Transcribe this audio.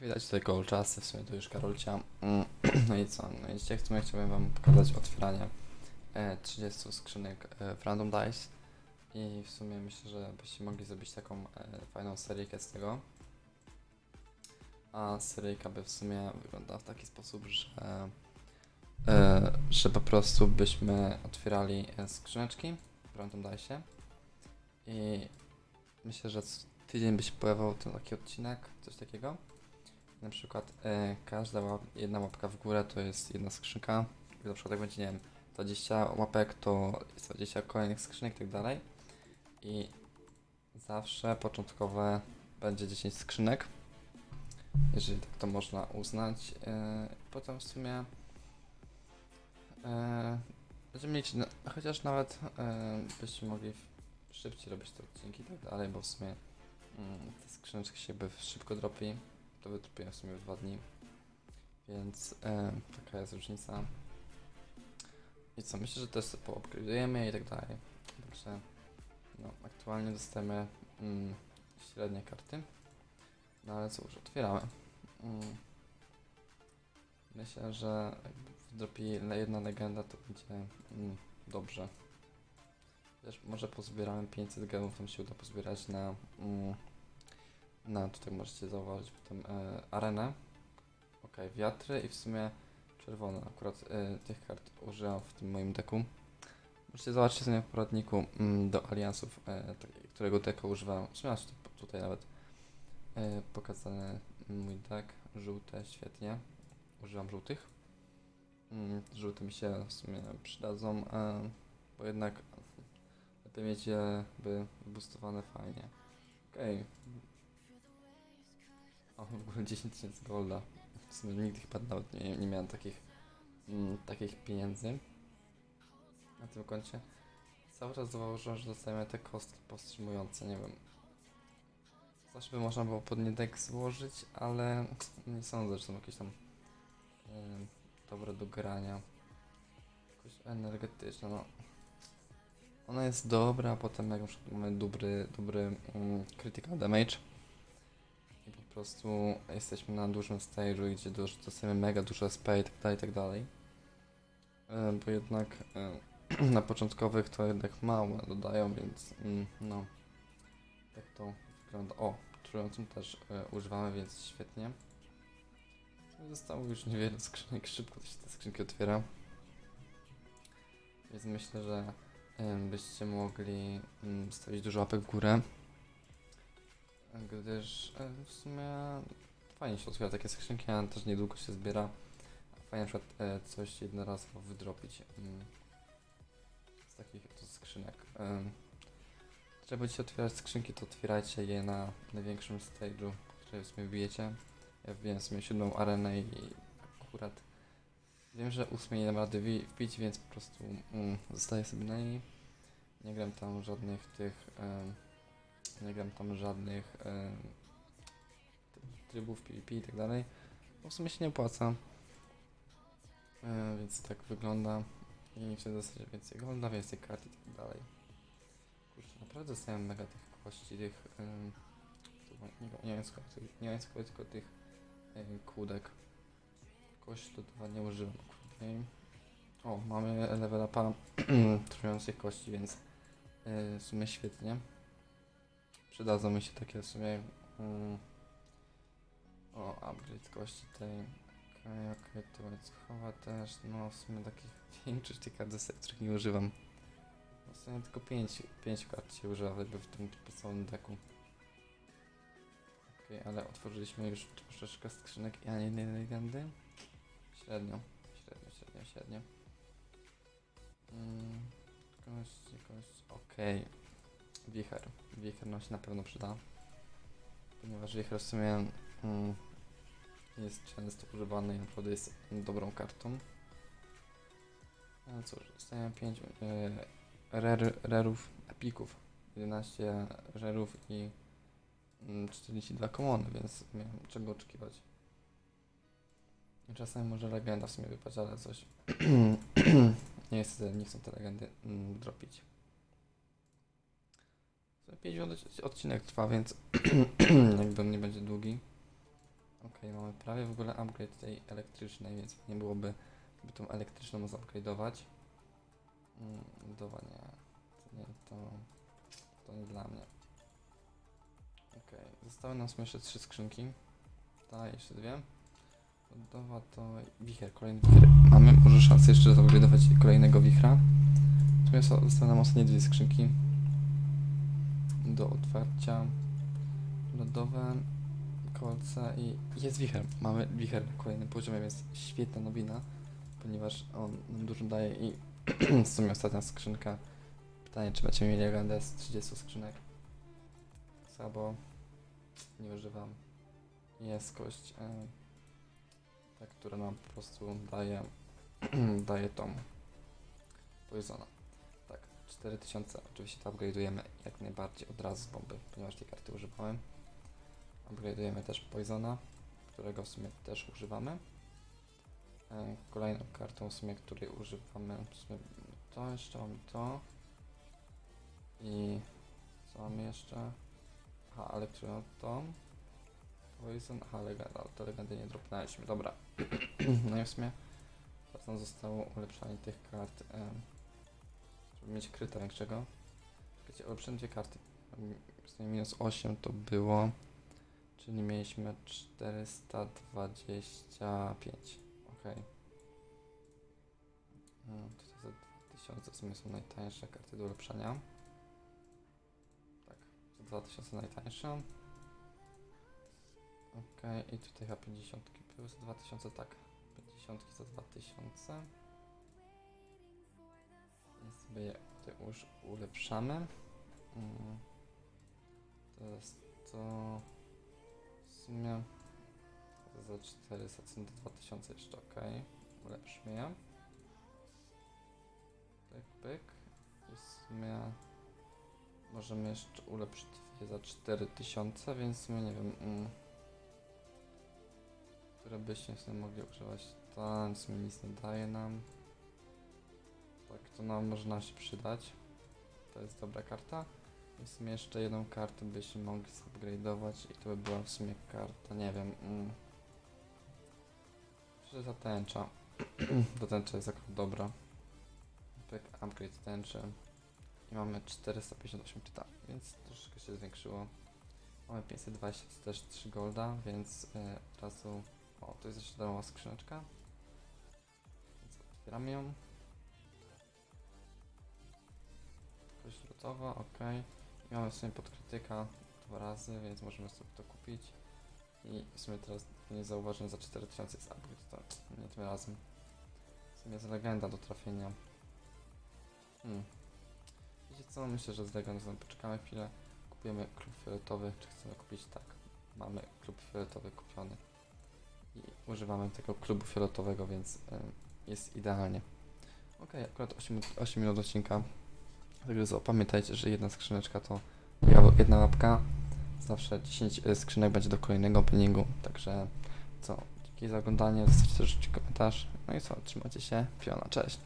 Widać tutaj Golczasy, w sumie to już Karolcia. Mm, No i co? No i dzisiaj w sumie chciałbym wam pokazać otwieranie e, 30 skrzynek e, w Random Dice. I w sumie myślę, że byście mogli zrobić taką e, fajną seryjkę z tego. A seryjka by w sumie wyglądała w taki sposób, że, e, że po prostu byśmy otwierali e, skrzyneczki w Random Dice. I myślę, że tydzień by się pojawiał ten taki odcinek, coś takiego. Na przykład e, każda łap, jedna łapka w górę to jest jedna skrzynka. I na przykład jak będzie, nie wiem, 20 łapek to jest 20 kolejnych skrzynek i tak dalej. I zawsze początkowe będzie 10 skrzynek. Jeżeli tak to można uznać. E, potem w sumie e, będziemy mieć, no, chociaż nawet e, byście mogli szybciej robić te odcinki i tak dalej, bo w sumie mm, te skrzyneczki się by szybko dropi to wytropiłem w sumie w dwa dni. Więc e, taka jest różnica. I co, myślę, że też sobie i tak dalej. Także no, aktualnie dostajemy mm, średnie karty. No ale już otwieramy. Mm. Myślę, że wdropi le- jedna legenda, to będzie mm, dobrze. Wiesz, może pozbieramy 500 gemów, tam się uda pozbierać na mm, no, tutaj możecie zauważyć potem e, arenę. Ok, wiatry i w sumie czerwone. Akurat e, tych kart użyłam w tym moim deku. Możecie zobaczyć sobie w poradniku mm, do aliansów, e, tak, którego deka używałem. W sumie tutaj nawet e, pokazany mój deck. Żółte, świetnie. Używam żółtych. Mm, żółte mi się w sumie przydadzą, e, bo jednak lepiej mieć je by boostowane fajnie. Okej, o, w ogóle 10 tysięcy golda. W sumie nigdy chyba nawet nie, nie miałem takich, mm, takich pieniędzy na tym koncie. Cały czas zauważyłem, że dostajemy te kostki powstrzymujące, nie wiem. Zawsze by można było pod nie deck złożyć, ale nie sądzę, że są jakieś tam dobre do grania. Jakoś energetyczne, no. Ona jest dobra, a potem jak na przykład mamy dobry, dobry mm, critical damage, po prostu jesteśmy na dużym stage'u, gdzie dużo, dostajemy mega dużo SP i tak dalej, i tak dalej. E, Bo jednak e, na początkowych to jednak mało dodają, więc mm, no. Tak to wygląda. O, trującym też e, używamy, więc świetnie. Zostało już niewiele skrzynek, szybko się te skrzynki otwiera. Więc myślę, że em, byście mogli mm, stawić dużo łapek w górę gdyż e, w sumie fajnie się otwiera takie skrzynki, a też niedługo się zbiera. Fajnie na przykład e, coś jednorazowo wydropić mm, z takich to skrzynek. Trzeba będziecie otwierać skrzynki, to otwierajcie je na największym stage'u, który w sumie bijecie. Ja wbiłem w sumie siódmą arenę i akurat wiem, że ósmej nie dam rady wbić, więc po prostu mm, zostaję sobie na niej. Nie gram tam żadnych tych nie gram tam żadnych e, trybów PvP i tak dalej. Bo w sumie się nie opłaca. E, więc tak wygląda. I wtedy dostaję więcej golda, więcej kart i tak dalej. Kurczę, naprawdę dostałem mega tych kości, tych... tu nie, nie, skąd, tylko tych e, kłódek. Kości lodowa nie. Okay. O, mamy level upa trujących kości, więc e, w sumie świetnie. Przydadzą mi się takie w sumie. Mm, o, upgrade kości tej. Okej, okej, to jest chowa też. No, w sumie takich większych tych kart, zestaw, których nie używam. W sumie tylko 5 pięć kart się używa jakby w tym podstawowym deku. Okej, ale otworzyliśmy już troszeczkę skrzynek i ani jednej legendy. Średnio, średnio, średnio, średnio. Mm, kości, kości, okej. Wicher. Wicher nam się na pewno przyda. Ponieważ wicher w sumie mm, jest często używany i naprawdę jest dobrą kartą. No cóż, dostajemy 5 e, rer, rerów, epików. 11 rerów i mm, 42 komony, więc miałem czego oczekiwać. Czasem może legenda w sumie wypaść, ale coś nie, chcę, nie chcą te legendy mm, dropić. 5 minut odcinek trwa, więc jakby nie będzie długi. Okej, mamy prawie w ogóle upgrade tej elektrycznej, więc nie byłoby, by tą elektryczną zupgrade'ować. Mm, Budowa nie, to nie, to, to nie dla mnie. Okej, zostały nam jeszcze trzy skrzynki. Ta, jeszcze dwie. Budowa to wicher, kolejny wicher. Mamy może szansę jeszcze zupgrade'ować kolejnego wichra. Natomiast zostały nam ostatnie dwie skrzynki do otwarcia. Lodowe, kolce i jest wicher. Mamy wicher na kolejnym poziomie, więc świetna nowina, ponieważ on nam dużo daje i w sumie ostatnia skrzynka. Pytanie, czy będziemy mieli legendę z 30 skrzynek. Sabo nie używam. Jest kość, e, ta, która nam po prostu daje, daje tą poisona. Tak, 4000. Oczywiście to upgrade'ujemy jak najbardziej od razu z bomby, ponieważ tej karty używałem. Upgrade'ujemy też Poisona, którego w sumie też używamy. E, Kolejną kartą w sumie, której używamy, w sumie to jeszcze mamy to. I co mamy jeszcze? Aha, Elektronoton. Poison, aha, legenda, ale to legendy nie dropnęliśmy, dobra. no i w sumie nam zostało ulepszanie tych kart, e, żeby mieć kryta większego. Czekajcie, ulepszyłem dwie karty. Minus 8 to było. Czyli mieliśmy 425. Ok. Mm, Tutaj za 2000 w sumie są najtańsze karty do ulepszania. Tak, za 2000 najtańsze. Ok, i tutaj chyba 50 były za 2000, tak. 50 za 2000. Sobie je tutaj już ulepszamy. Mm. To jest to. W sumie za 400 są do 2000 jeszcze ok. Ulepszmy je. Pyk, pyk. I w sumie możemy jeszcze ulepszyć je za 4000, więc w sumie nie wiem. Mm, które byśmy w sumie mogli używać. Ta w sumie nic nie daje nam. To nam może nam się przydać. To jest dobra karta. I w sumie jeszcze jedną kartę byśmy mogli upgrade'ować i to by była w sumie karta, nie wiem. Mm. Ta tęcza. ta tęcza jest akurat dobra. Pyk, upgrade tęczy. I mamy 458 czyta, więc troszeczkę się zwiększyło. Mamy 520 to też 3 golda, więc yy, od razu... O, to jest jeszcze darmowa skrzyneczka. Więc ją. Lutowa, ok. I mamy w sumie podkrytyka dwa razy, więc możemy sobie to kupić. I w sumie teraz nie zauważam, za 4000 jest upgrade, to nie tym razem. W sumie jest legenda do trafienia. Hmm. Wiecie co, myślę, że z legendą poczekamy chwilę. Kupujemy klub fioletowy, czy chcemy kupić? Tak, mamy klub fioletowy kupiony. I używamy tego klubu fioletowego, więc ym, jest idealnie. Ok, akurat 8, 8 minut odcinka. Także co, pamiętajcie, że jedna skrzyneczka to jedna łapka. Zawsze 10 skrzynek będzie do kolejnego openingu. Także co, dzięki za oglądanie, zostawcie komentarz. No i co, trzymajcie się, piona, cześć.